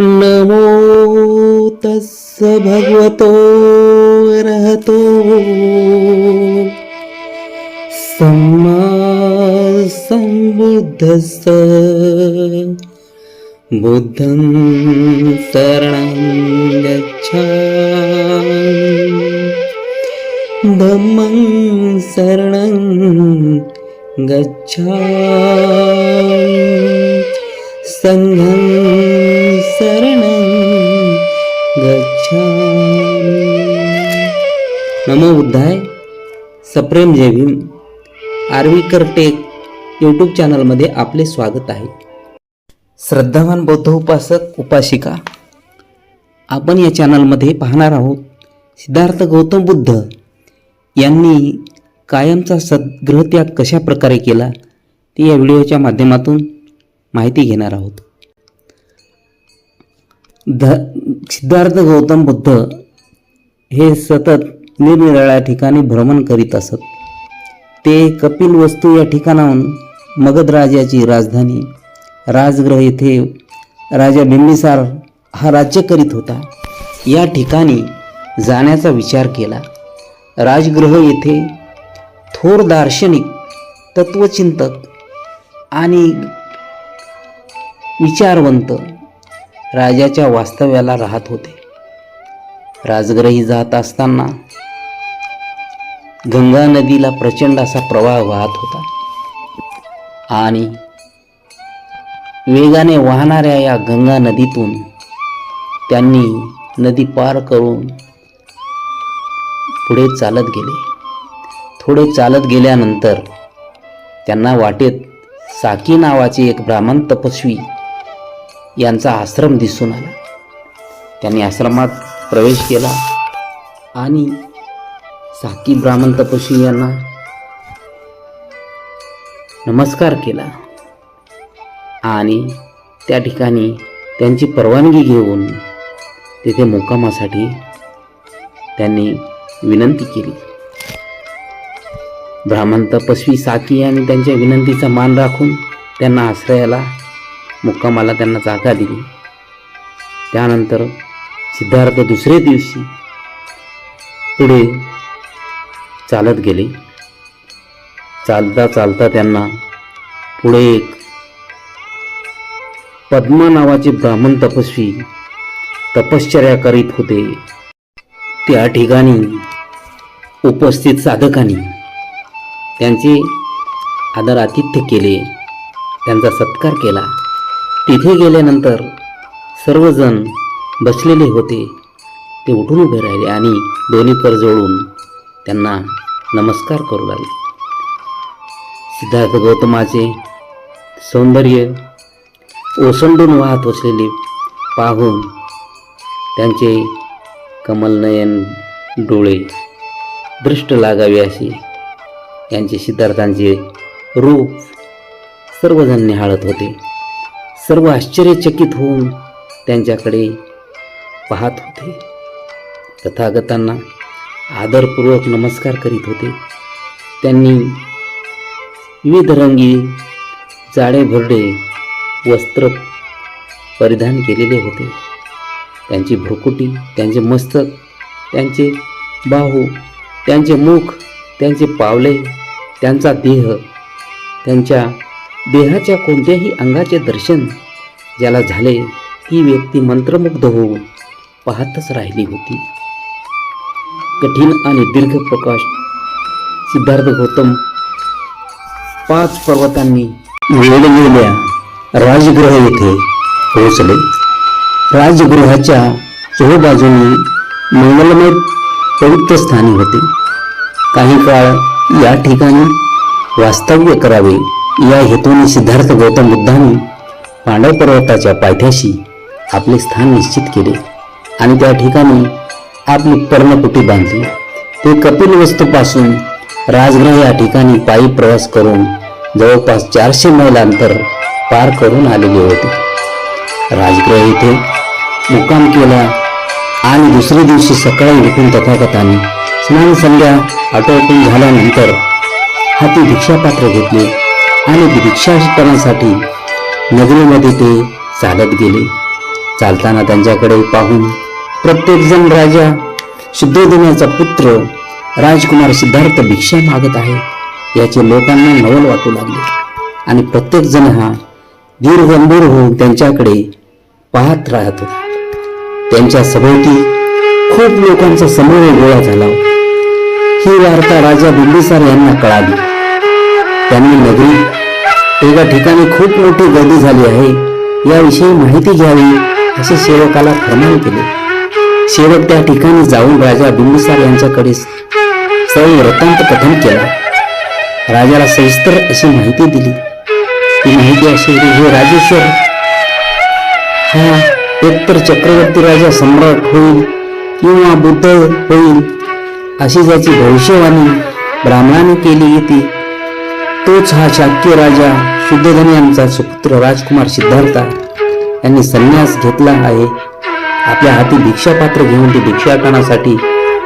नमो तस्स भगवतो रहतो सम्मा सम्बुद्धस्स बुद्धं शरणं धम्मं शरणं गच्छामि। संघं नमोबुद्धाय सप्रेम जय भीम. आर्वीकर टेक यूट्यूब चॅनलमध्ये आपले स्वागत आहे. श्रद्धावान बौद्ध उपासक उपासिका आपण या चॅनलमध्ये पाहणार आहोत सिद्धार्थ गौतम बुद्ध यांनी कायमचा सद्ग्रहत्याग कशा प्रकारे केला ते या व्हिडिओच्या माध्यमातून माहिती घेणार आहोत. ध सिद्धार्थ गौतम बुद्ध हे सतत निरनिराळ्या ठिकाणी भ्रमण करीत असत. ते कपिल वस्तू या ठिकाणाहून मगध राजाची राजधानी राजगृह येथे राजा बिंबिसार हा राज्य करीत होता. या ठिकाणी जाण्याचा विचार केला. राजगृह येथे थोर दार्शनिक तत्वचिंतक आणि विचारवंत राजाच्या वास्तव्याला राहत होते. राजग्रही जात असताना गंगा नदीला प्रचंड असा प्रवाह वाहत होता. आणि वेगाने वाहणाऱ्या या गंगा नदीतून त्यांनी नदी पार करून पुढे चालत गेले. थोडे चालत गेल्यानंतर त्यांना वाटेत साकी नावाचे एक ब्राह्मण तपस्वी यांचा आश्रम दिसून आला. त्यांनी आश्रमात प्रवेश केला आणि साकी ब्राह्मण तपस्वी यांना नमस्कार केला. आणि त्या ठिकाणी त्यांची परवानगी घेऊन तेथे मुक्कामासाठी त्यांनी विनंती केली. ब्राह्मण तपस्वी साकी आणि त्यांच्या विनंतीचा मान राखून त्यांना आश्रयाला मुक्कामाला त्यांना जागा दिली. त्यानंतर सिद्धार्थ दुसरे दिवशी पुढे चालत गेले. चालता चालता त्यांना पुढे एक पद्मा नावाचे ब्राह्मण तपस्वी तपश्चर्या करीत होते. त्या ठिकाणी उपस्थित साधकांनी त्यांचे आदर आतिथ्य केले. त्यांचा सत्कार केला. तिथे गेल्यानंतर सर्वजण बसलेले होते. ते उठून उभे राहिले आणि दोन्ही कर जोडून त्यांना नमस्कार करू लागले. सिद्धार्थ गौतमाचे सौंदर्य ओसंडून वाहत असलेले पाहून त्यांचे कमलनयन डोळे दृष्ट लागावे असे यांचे सिद्धार्थांचे रूप सर्वजण निहाळत होते. सर्व आश्चर्यचकित होऊन त्यांच्याकडे पाहत होते. तथागतांना आदरपूर्वक नमस्कार करीत होते. त्यांनी विविध रंगी जाडे भरडे वस्त्र परिधान केलेले होते. त्यांची भ्रुकुटी त्यांचे मस्तक त्यांचे बाहू त्यांचे मुख त्यांचे पावले त्यांचा देह त्यांच्या देहाच्या कोणत्याही अंगाचे दर्शन ज्याला झाले ती व्यक्ती मंत्रमुग्ध होऊन पाहतच राहिली होती. कठीण आणि दीर्घ प्रकाश सिद्धार्थ गौतम पाच पर्वतांनी वेढलेल्या राजगृह येथे पोहोचले. राजगृहाच्या चोहोबाजूनी मंगलमय पवित्र स्थानी होते. काही काळ या ठिकाणी वास्तव्य करावे या हेतूने सिद्धार्थ गौतम बुद्धाने पांडव पर्वताच्या पायथ्याशी आपले स्थान निश्चित केले आणि त्या ठिकाणी आपली पर्णकुटी बांधली. ते कपिल वस्तूपासून राजगृह या ठिकाणी पायी प्रवास करून जवळपास चारशे मैल अंतर पार करून आलेले होते. राजगृह येथे मुक्काम केला आणि दुसऱ्या दिवशी सकाळी उठून तथागताने स्नान संध्या आटोपून झाल्यानंतर हाती भिक्षापात्र घेतले आणि भिक्षाटनासाठी नगरीमध्ये ते चालत गेले. चालताना त्यांच्याकडे पाहून प्रत्येकजण राजा शुद्धोधनाचा पुत्र राजकुमार सिद्धार्थ भिक्षा मागत आहे. याचे लोकांना नवल वाटू लागले. आणि प्रत्येकजण हा धीर होऊन त्यांच्याकडे पाहत राहत होता. त्यांच्या सभोवती खूप लोकांचा समूह गोळा झाला ही वार्ता राजा बिंबिसार यांना कळाली. त्यांनी नगरी एका ठिकाणी खूप मोठी गर्दी झाली आहे. याविषयी माहिती घ्यावी असे सेवकाला फरमान केले. सेवक त्या ठिकाणी जाऊन राजा बिंबिसार यांच्याकडे सर्व वृत्तांत कथन केला. राजाला सविस्तर अशी माहिती दिली. ती माहिती अशी की हे राजेश्वर हा एकतर चक्रवर्ती राजा सम्राट होईल किंवा बुद्ध होईल अशी ज्याची भविष्यवाणी ब्राह्मणाने केली होती तोच हा शाक्य राजा शुद्धधन यांचा सुपुत्र राजकुमार सिद्धार्थ यांनी संन्यास घेतला आहे. आपल्या हाती भिक्षापात्र घेऊन ते भिक्षाटनासाठी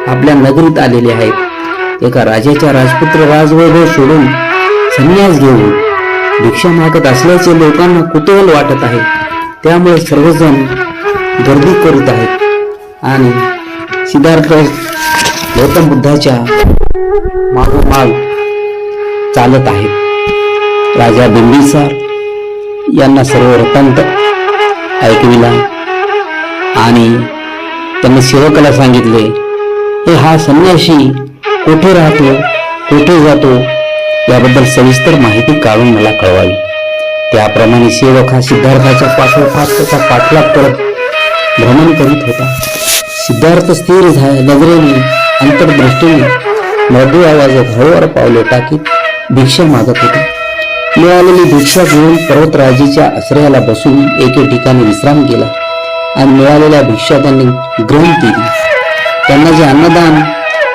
आपल्या नगरीत आलेले आहेत. एका राजाच्या राजपुत्र राजवैभव सोडून संन्यास घेऊन भिक्षा मागत असल्याचे लोकांना कुतूहल वाटत आहे. त्यामुळे सर्वजण गर्दी करीत आहेत. आणि सिद्धार्थ गौतम बुद्धाच्या मागोमाग चालत आहेत. राजा बिंबिसार यांना सर्व वृत्तांत ऐकविला. आणि त्यांनी सेवकाला सांगितले हे हा संन्याशी कुठे राहतो कुठे जातो याबद्दल सविस्तर माहिती काढून मला कळवावी. त्याप्रमाणे सेवक हा सिद्धार्थाच्या पाठोपाठ त्याचा पाठलाग करत भ्रमण करीत होता. सिद्धार्थ स्थिर नजरेने अंतर्दृष्टीने मृदू आवाजात हळूवार पावले टाकीत भिक्षा मागत होता. मिळालेली भिक्षा घेऊन पर्वतराजेच्या आश्रयाला बसून एके ठिकाणी विश्राम केला. आणि मिळालेल्या भिक्षा त्यांनी ग्रहण केली. त्यांना जे अन्नदान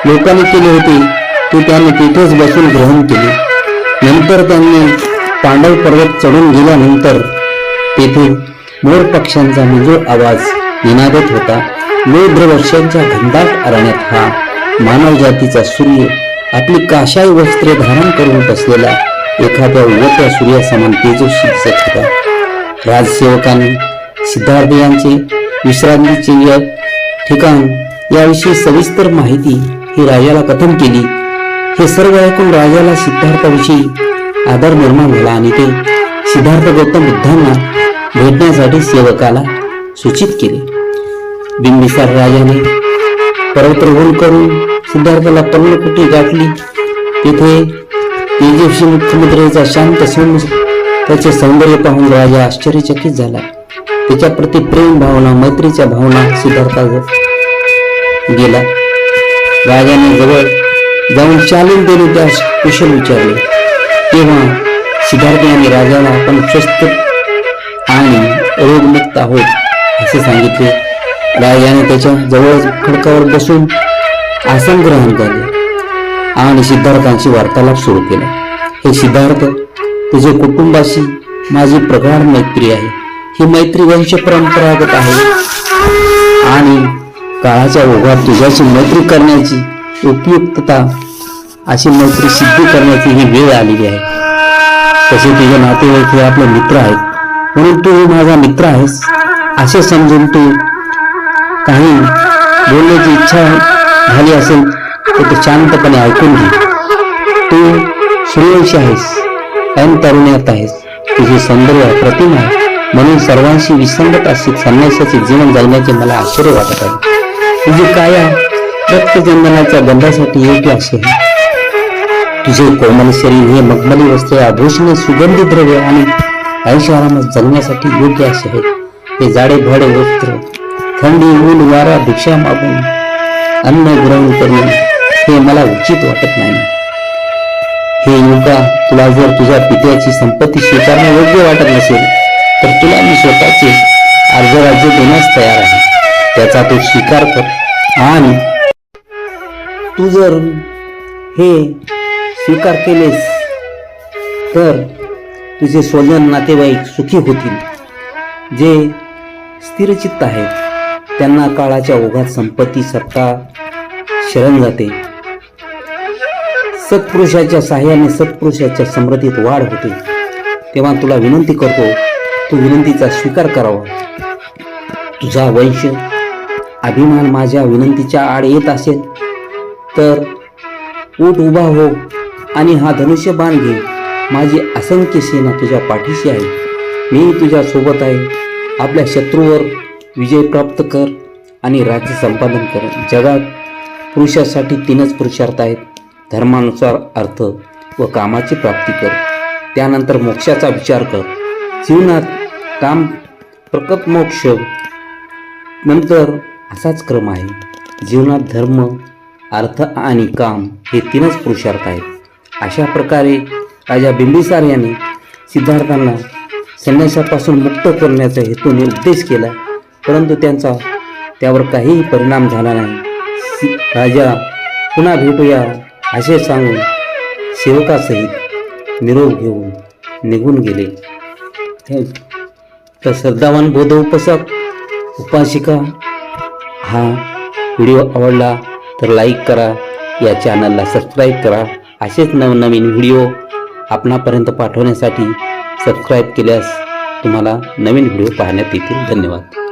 लोकांनी केले होते ते त्यांनी तिथेच बसून ग्रहण केले. नंतर त्यांनी पांडव पर्वत चढून गेल्यानंतर तेथे मोर पक्ष्यांचा मृदू आवाज निनादत होता लोद्र वर्षांच्या घनदाट अरण्यात हा मानव जातीचा सूर्य आपली काशाई वस्त्रे धारण करून बसलेला एखाद्या उगत्या सूर्यासमान तेजस्वी दिसत होता. राजसेवकांनी सिद्धार्थ यांचे विश्रांतीचे ठिकाण याविषयी सविस्तर माहिती ही राजाला कथन केली. हे सर्व ऐकून राजाला सिद्धार्थाविषयी आदर निर्माण झाला आणि ते सिद्धार्थ गौतम बुद्धांना भेटण्यासाठी सेवकाला सूचित केले. बिंबिसार राजाने पर्वतरोहण करून सिद्धार्थाला पर्णकुटी गाठली. तिथे तेजस्वी मुख्यमंत्र्याचा शांत सौम्य त्याचे सौंदर्य पाहून राजा आश्चर्यचकित झाला. त्याच्या प्रति प्रेम भावना मैत्रीच्या भावना सुधारता गेला. राजाने जवळ जाऊन चालून देणे त्यास कुशल विचारले. तेव्हा सिद्धार्थ यांनी राजाला आपण स्वस्थ आणि रोगमुक्त आहोत असे सांगितले. राजाने त्याच्याजवळ खडकावर बसून आसन ग्रहण केले आणि सिद्धार्थांशी वार्तालाप सुरू केला. हे सिद्धार्थ तुझे कुटुंबाशी माझी प्रगाढ मैत्री आहे. ही मैत्री वंश परंपरागत आहे. आणि काळाच्या ओघात तुझ्याशी मैत्री करण्याची उपयुक्तता अशी मैत्री सिद्ध करण्याची ही वेळ आलेली आहे. तसे तुझे नातेवाईक हे आपले मित्र आहेत. म्हणून तू माझा मित्र आहेस असे समजून तू काही बोलण्याची इच्छा झाली असेल तर तू शांतपणे ऐकून घे. तू सूर्यवंशी आहेस ऐन तरुण्यात आहेस. तुझे सौंदर्य प्रतिमा आहे. म्हणून सर्वांशी विसंगत असे संन्यासाचे जीवन जगण्याचे मला आश्चर्य वाटत आहे. तुझी काया रक्तचंदनाच्या गंधासाठी योग्य असे आहे तुझे कोमल शरीर हे मगमली वस्त्रे आभूषणे सुगंधी द्रव्य आणि ऐशारामात जगण्यासाठी योग्य असे आहेत. हे जाडे भाडे वस्त्र थंडी ऊन वारा भिक्षा मागून अन्न ग्रहण करणे हे मला उचित वाटत नाही. हे युगा तुला जर तुझ्या पित्याची संपत्ती स्वीकारणे योग्य वाटत नसेल तर तुला मी स्वतःचे अर्धराज्य देण्यास तयार आहे. त्याचा तू स्वीकार कर आणि तू जर हे स्वीकार केलेस तर तुझे स्वजन नातेवाईक सुखी होतील. जे स्थिरचित्त आहेत त्यांना काळाच्या ओघात संपत्ती सत्ता शरण जाते. सत्पुरुषाच्या साह्याने सत्पुरुषाच्या समृद्धीत वाढ होते. तेव्हा तुला विनंती करतो तू विनंतीचा स्वीकार करावा. तुझा वंश अभिमान माझ्या विनंतीच्या आड येत असेल तर ऊट उभा हो आणि हा धनुष्य बाण घे. माझी असंख्य सेना तुझ्या पाठीशी आहे. मी तुझ्या सोबत आहे. आपल्या शत्रूवर विजय प्राप्त कर आणि राज्य संपादन कर. जगात पुरुषासाठी तीनच पुरुषार्थ आहेत. धर्मानुसार अर्थ व कामाची प्राप्ती कर. त्यानंतर मोक्षाचा विचार कर. जीवनात काम प्रकट मोक्ष नंतर असाच क्रम आहे. जीवनात धर्म अर्थ आणि काम हे तीनच पुरुषार्थ आहेत. अशा प्रकारे राजा बिंबिसार याने सिद्धार्थांना संन्यासापासून मुक्त करण्याचा हेतूने उद्देश केला परंतु त्यांचा त्यावर काहीही परिणाम झाला नाही. राजा पुन्हा भेटूया असे सांगून सेवकासहित निरोप घेऊन निघून गेले. थँक्यू. तर श्रद्धावान बोध उपासक उपासिका. हा व्हिडिओ आवडला तर लाईक करा या चॅनलला सबस्क्राईब करा. असेच नवनवीन व्हिडिओ आपणापर्यंत पाठवण्यासाठी सबस्क्राईब केल्यास तुम्हाला नवीन व्हिडिओ पाहण्यात येतील. धन्यवाद.